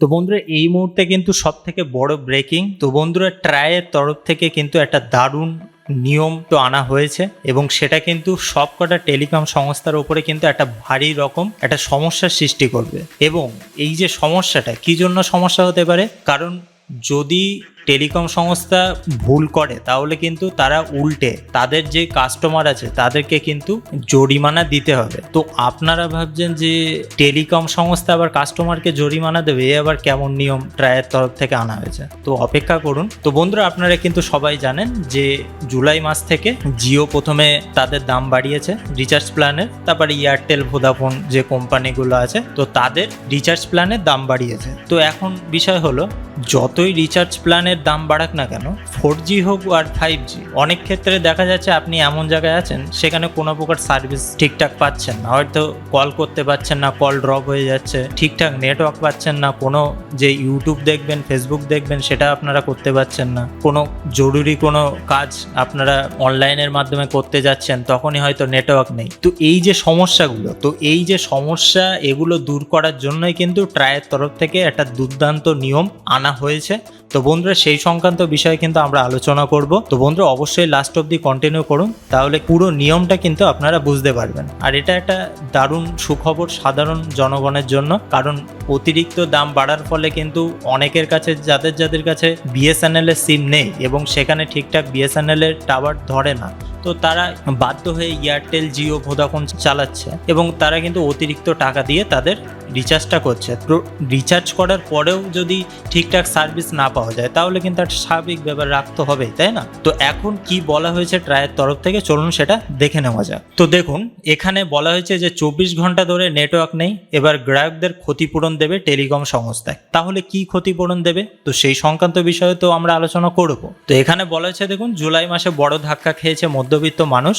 তো বন্ধুরা, এই মুহূর্তে কিন্তু সব থেকে বড় ব্রেকিং তো বন্ধুরা ট্রায়ের তরফ থেকে কিন্তু একটা দারুণ নিয়ম তো আনা হয়েছে এবং সেটা কিন্তু সবকটা টেলিকম সংস্থার উপরে কিন্তু একটা ভারী রকম একটা সমস্যার সৃষ্টি করবে। এবং এই যে সমস্যাটা, কি জন্য সমস্যা হতে পারে? কারণ যদি টেলিকম সংস্থা ভুল করে, তাহলে কিন্তু তারা উল্টে। তাদের যে কাস্টমার আছে, তাদেরকে কিন্তু জরিমানা দিতে হবে। তো আপনারা ভাবছেন যে টেলিকম সংস্থা আবার কাস্টমারকে জরিমানা দেবে, এ আবার কেমন নিয়ম ট্রায়ের তরফ থেকে আনা হয়েছে? তো অপেক্ষা করুন। তো বন্ধুরা, আপনারা কিন্তু সবাই জানেন যে জুলাই মাস থেকে জিও প্রথমে তাদের দাম বাড়িয়েছে রিচার্জ প্ল্যানের তারপরে এয়ারটেল ভোদাফোন যে কোম্পানিগুলো আছে, তো তাদের রিচার্জ প্ল্যানের দাম বাড়িয়েছে। তো এখন বিষয় হলো, যতই রিচার্জ প্ল্যানের দাম বাড়াক না কেন? ফোর জি হোক আর ফাইভ জি অনেক ক্ষেত্রে দেখা যাচ্ছে আপনি এমন জায়গায় আছেন, সেখানে কোনো প্রকার সার্ভিস ঠিকঠাক পাচ্ছেন না। হয়তো কল করতে পারছেন না, কল ড্রপ হয়ে যাচ্ছে, ঠিকঠাক নেটওয়ার্ক পাচ্ছেন না, কোনো যে ইউটিউব দেখবেন, ফেসবুক দেখবেন, সেটা আপনারা করতে পারছেন না। কোনো জরুরি কোনো কাজ আপনারা অনলাইনের মাধ্যমে করতে যাচ্ছেন, তখনই হয়তো নেটওয়ার্ক নেই। তো এই যে সমস্যাগুলো, তো এই যে সমস্যা, এগুলো দূর করার জন্যই কিন্তু ট্রায়ের তরফ থেকে একটা দুর্দান্ত নিয়ম আনা হয়েছে। তো বন্ধুরা সেই সংক্রান্ত বিষয়ে কিন্তু আমরা আলোচনা করব। তো বন্ধুরা, অবশ্যই লাস্ট অব্দি কন্টিনিউ করুন, তাহলে পুরো নিয়মটা কিন্তু আপনারা বুঝতে পারবেন। আর এটা একটা দারুণ সুখবর সাধারণ জনগণের জন্য, কারণ অতিরিক্ত দাম বাড়ার ফলে কিন্তু অনেকের কাছে, যাদের যাদের কাছে বিএসএনএল এর সিম নেই এবং সেখানে ঠিকঠাক বিএসএনএল এর টাওয়ার ধরে না তো তারা বাধ্য হয়ে এয়ারটেল, জিও ভোদাফোন চালাচ্ছে এবং তারা কিন্তু অতিরিক্ত টাকা দিয়ে তাদের রিচার্জটা করছে। রিচার্জ করার পরেও যদি ঠিকঠাক সার্ভিস না পাওয়া যায়, তাহলে কিন্তু একটা স্বাভাবিক ব্যাপার রাখতে হবেই, তাই না? তো এখন কি বলা হয়েছে ট্রায়ের তরফ থেকে? চলুন সেটা দেখে নেওয়া যাক। তো দেখুন, এখানে বলা হয়েছে যে চব্বিশ ঘণ্টা ধরে নেটওয়ার্ক নেই, এবার গ্রাহকদের ক্ষতিপূরণ দেবে টেলিকম সংস্থায়। তাহলে কি ক্ষতিপূরণ দেবে? তো সেই সংক্রান্ত বিষয়ে তো আমরা আলোচনা করব। তো এখানে বলা হয়েছে, দেখুন, জুলাই মাসে বড় ধাক্কা খেয়েছে মধ্যবিত্ত মানুষ,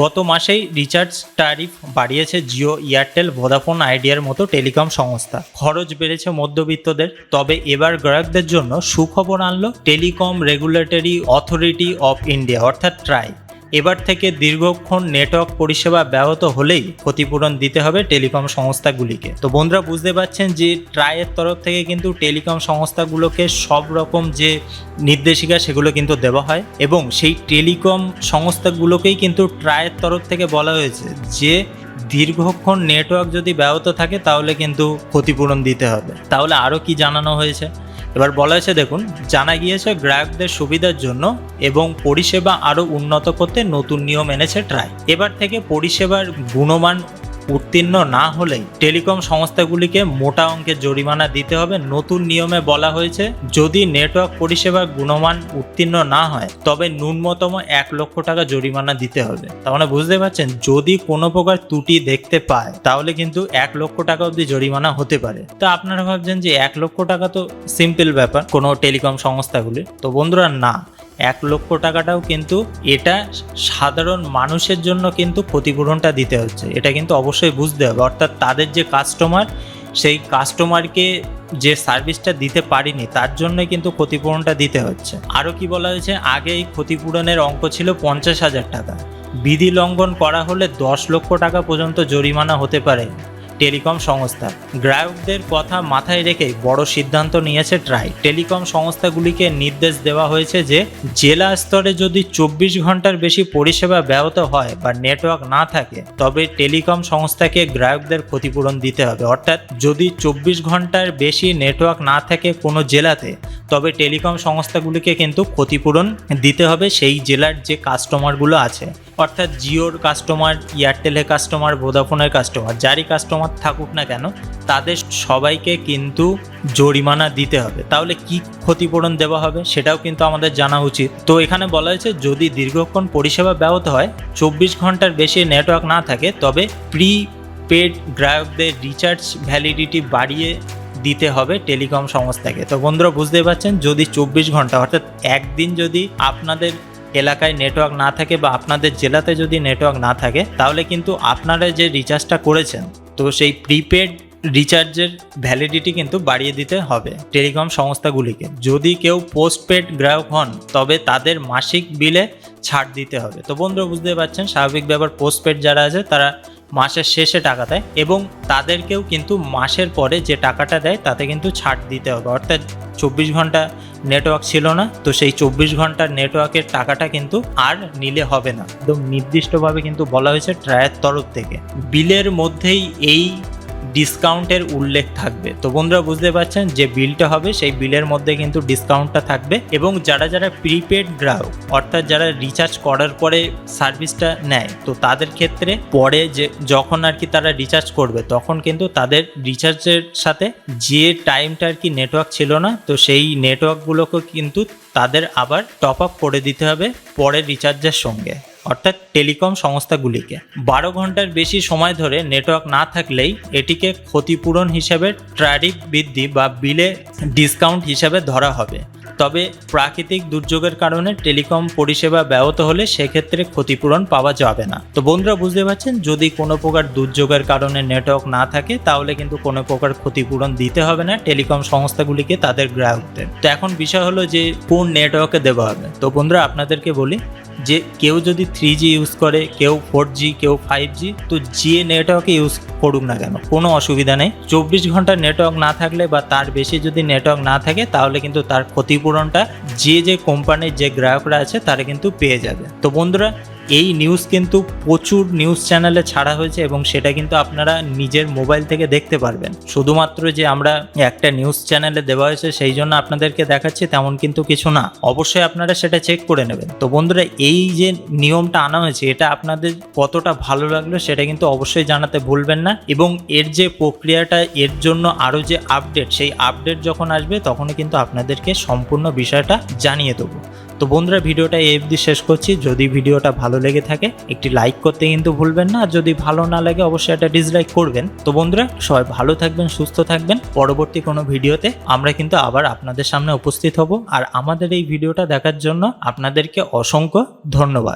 গত মাসেই রিচার্জ ট্যারিফ বাড়িয়েছে জিও, এয়ারটেল ভোদাফোন আইডিয়ার মতো টেলিকম সংস্থা। খরচ বেড়েছে মধ্যবিত্তদের, তবে এবার গ্রাহকদের জন্য সুখবর আনলো telecom regulatory authority of India, অর্থাৎ ট্রাই। এবার থেকে দীর্ঘক্ষণ নেটওয়ার্ক পরিষেবা ব্যাহত হলেই ক্ষতিপূরণ দিতে হবে টেলিকম সংস্থাগুলিকে। তো বন্ধুরা, বুঝতে পারছেন যে ট্রায়ের তরফ থেকে কিন্তু টেলিকম সংস্থাগুলোকে সব রকম যে নির্দেশিকা সেগুলো কিন্তু দেওয়া হয় এবং সেই টেলিকম সংস্থাগুলোকেই কিন্তু ট্রায়ের তরফ থেকে বলা হয়েছে যে দীর্ঘক্ষণ নেটওয়ার্ক যদি ব্যাহত থাকে তাহলে কিন্তু ক্ষতিপূরণ দিতে হবে। তাহলে আরও কি জানানো হয়েছে? এবার বলা হয়েছে, দেখুন, জানা গিয়েছে গ্রাহকদের সুবিধার জন্য এবং পরিষেবা আরও উন্নত করতে নতুন নিয়ম এনেছে ট্রাই। এবার থেকে পরিষেবার গুণমান উত্তীর্ণ না হলেই টেলিকম সংস্থাগুলিকে মোটা অঙ্কের জরিমানা দিতে হবে। নতুন নিয়মে বলা হয়েছে, যদি নেটওয়ার্ক পরিষেবার গুণমান উত্তীর্ণ না হয়, তবে ন্যূনতম এক লক্ষ টাকা জরিমানা দিতে হবে। তার মানে বুঝতে পারছেন, যদি কোনো প্রকার ত্রুটি দেখতে পায়, তাহলে কিন্তু এক লক্ষ টাকা অবধি জরিমানা হতে পারে। তো আপনারা ভাবছেন যে এক লক্ষ টাকা তো সিম্পল ব্যাপার কোনো টেলিকম সংস্থাগুলি তো বন্ধুরা, না। এক লক্ষ টাকাটাও কিন্তু এটা সাধারণ মানুষের জন্য কিন্তু ক্ষতিপূরণটা দিতে হচ্ছে। এটা কিন্তু অবশ্যই বুঝতে হবে। অর্থাৎ তাদের যে কাস্টমার সেই কাস্টমারকে যে সার্ভিসটা দিতে পারিনি, তার জন্যই কিন্তু ক্ষতিপূরণটা দিতে হচ্ছে। আরও কি বলা হয়েছে? আগে এই ক্ষতিপূরণের অঙ্ক ছিল পঞ্চাশ হাজার টাকা। বিধি লঙ্ঘন করা হলে দশ লক্ষ টাকা পর্যন্ত জরিমানা হতে পারে। টেলিকম সংস্থা। গ্রাহকদের কথা মাথায় রেখেই বড় সিদ্ধান্ত নিয়েছে ট্রাই। টেলিকম সংস্থাগুলিকে নির্দেশ দেওয়া হয়েছে যে, জেলা স্তরে যদি চব্বিশ ঘণ্টার বেশি পরিষেবা ব্যাহত হয় বা নেটওয়ার্ক না থাকে, তবে টেলিকম সংস্থাকে গ্রাহকদের ক্ষতিপূরণ দিতে হবে। অর্থাৎ যদি চব্বিশ ঘণ্টার বেশি নেটওয়ার্ক না থাকে কোনো জেলাতে, তবে টেলিকম সংস্থাগুলিকে কিন্তু ক্ষতিপূরণ দিতে হবে সেই জেলার যে কাস্টমারগুলো আছে। অর্থাৎ জিওর কাস্টমার, এয়ারটেলের কাস্টমার ভোদাফোনের কাস্টমার, যারই কাস্টমার থাকুক না কেন, তাদের সবাইকে কিন্তু জরিমানা দিতে হবে। তাহলে কি ক্ষতিপূরণ দেওয়া হবে সেটাও কিন্তু আমাদের জানা উচিত। তো এখানে বলা হয়েছে, যদি দীর্ঘক্ষণ পরিষেবা ব্যাহত হয়, চব্বিশ ঘণ্টার বেশি নেটওয়ার্ক না থাকে, তবে প্রি পেড গ্রাহকদের রিচার্জ ভ্যালিডিটি বাড়িয়ে দিতে হবে টেলিকম সংস্থাকে। তো বন্ধুরা বুঝতে পারছেন, যদি চব্বিশ ঘণ্টা, অর্থাৎ একদিন যদি আপনাদের এলাকায় নেটওয়ার্ক না থাকে বা আপনাদের জেলাতে যদি নেটওয়ার্ক না থাকে, তাহলে কিন্তু আপনারা যে রিচার্জটা করেছেন তো সেই প্রিপেড রিচার্জের ভ্যালিডিটি কিন্তু বাড়িয়ে দিতে হবে টেলিকম সংস্থাগুলিকে। যদি কেউ পোস্টপেড গ্রাহক হন, তবে তাদের মাসিক বিলে ছাড় দিতে হবে। তো বন্ধুরা বুঝতে পারছেন, স্বাভাবিক ব্যাপার পোস্টপেড যারা আছে, তারা মাসের শেষে টাকা দেয় এবং তাদেরকেও কিন্তু মাসের পরে যে টাকাটা দেয় তাতে কিন্তু ছাড় দিতে হবে। অর্থাৎ চব্বিশ ঘণ্টা নেটওয়ার্ক ছিল না, তো সেই চব্বিশ ঘণ্টার নেটওয়ার্কের টাকাটা কিন্তু আর নিলে হবে না। একদম নির্দিষ্টভাবে কিন্তু বলা হয়েছে ট্রায়ের তরফ থেকে। বিলের মধ্যেই এই ডিসকাউন্টের উল্লেখ থাকবে। তো বন্ধুরা বুঝতে পারছেন যে বিলটা হবে, সেই বিলের মধ্যে কিন্তু ডিসকাউন্টটা থাকবে এবং যারা যারা প্রিপেড গ্রাহক, অর্থাৎ যারা রিচার্জ করার পরে সার্ভিসটা নেয়, তো তাদের ক্ষেত্রে পরে যে যখন আর কি তারা রিচার্জ করবে, তখন কিন্তু তাদের রিচার্জের সাথে যে টাইমটা আর কি নেটওয়ার্ক ছিল না, তো সেই নেটওয়ার্কগুলোকে কিন্তু তাদের আবার টপ আপ করে দিতে হবে পরের রিচার্জের সঙ্গে। অর্থাৎ টেলিকম সংস্থাগুলিকে। বারো ঘণ্টার বেশি সময় ধরে নেটওয়ার্ক না থাকলেই এটিকে ক্ষতিপূরণ হিসেবে ট্রারিফ বৃদ্ধি বা বিলে ডিসকাউন্ট হিসেবে ধরা হবে। তবে প্রাকৃতিক দুর্যোগের কারণে টেলিকম পরিষেবা ব্যাহত হলে সেক্ষেত্রে ক্ষতিপূরণ পাওয়া যাবে না। তো বন্ধুরা, বুঝতে পারছেন? যদি কোনো প্রকার দুর্যোগের কারণে নেটওয়ার্ক না থাকে, তাহলে কিন্তু কোনো প্রকার ক্ষতিপূরণ দিতে হবে না টেলিকম সংস্থাগুলিকে তাদের গ্রাহকদের। তো এখন বিষয় হলো যে কোন নেটওয়ার্কে দেওয়া হবে। তো বন্ধুরা, আপনাদেরকে বলি যে কেউ যদি থ্রি জি ইউজ করে, কেউ ফোর জি কেউ ফাইভ জি তো যে নেটওয়ার্কে ইউজ করুক না কেন? কোনো অসুবিধা নেই। চব্বিশ ঘণ্টা নেটওয়ার্ক না থাকলে বা তার বেশি যদি নেটওয়ার্ক না থাকে, তাহলে কিন্তু তার ক্ষতিপূরণটা যে যে কোম্পানির যে গ্রাহকরা আছে, তারা কিন্তু পেয়ে যাবে। তো বন্ধুরা এই নিউজ কিন্তু প্রচুর নিউজ চ্যানেলে ছাড়া হয়েছে এবং সেটা কিন্তু আপনারা নিজের মোবাইল থেকে দেখতে পারবেন। শুধুমাত্র যে আমরা একটা নিউজ চ্যানেলে দেওয়া হয়েছে সেই জন্য আপনাদেরকে দেখাচ্ছি তেমন কিন্তু কিছু না। অবশ্যই আপনারা সেটা চেক করে নেবেন। তো বন্ধুরা, এই যে নিয়মটা আনা হয়েছে, এটা আপনাদের কতটা ভালো লাগল সেটা কিন্তু অবশ্যই জানাতে ভুলবেন না এবং এর যে প্রক্রিয়াটা, এর জন্য আরও যে আপডেট সেই আপডেট যখন আসবে তখনই কিন্তু আপনাদেরকে সম্পূর্ণ বিষয়টা জানিয়ে দেবো। তো বন্ধুরা, ভিডিওটা এই অবধি শেষ করছি। যদি ভিডিওটা ভালো লেগে থাকে, একটি লাইক করতে কিন্তু ভুলবেন না। আর যদি ভালো না লাগে, অবশ্যই একটা ডিসলাইক করবেন। তো বন্ধুরা, সবাই ভালো থাকবেন, সুস্থ থাকবেন। পরবর্তী কোনো ভিডিওতে আমরা কিন্তু আবার আপনাদের সামনে উপস্থিত হব। আর আমাদের এই ভিডিওটা দেখার জন্য আপনাদেরকে অসংখ্য ধন্যবাদ।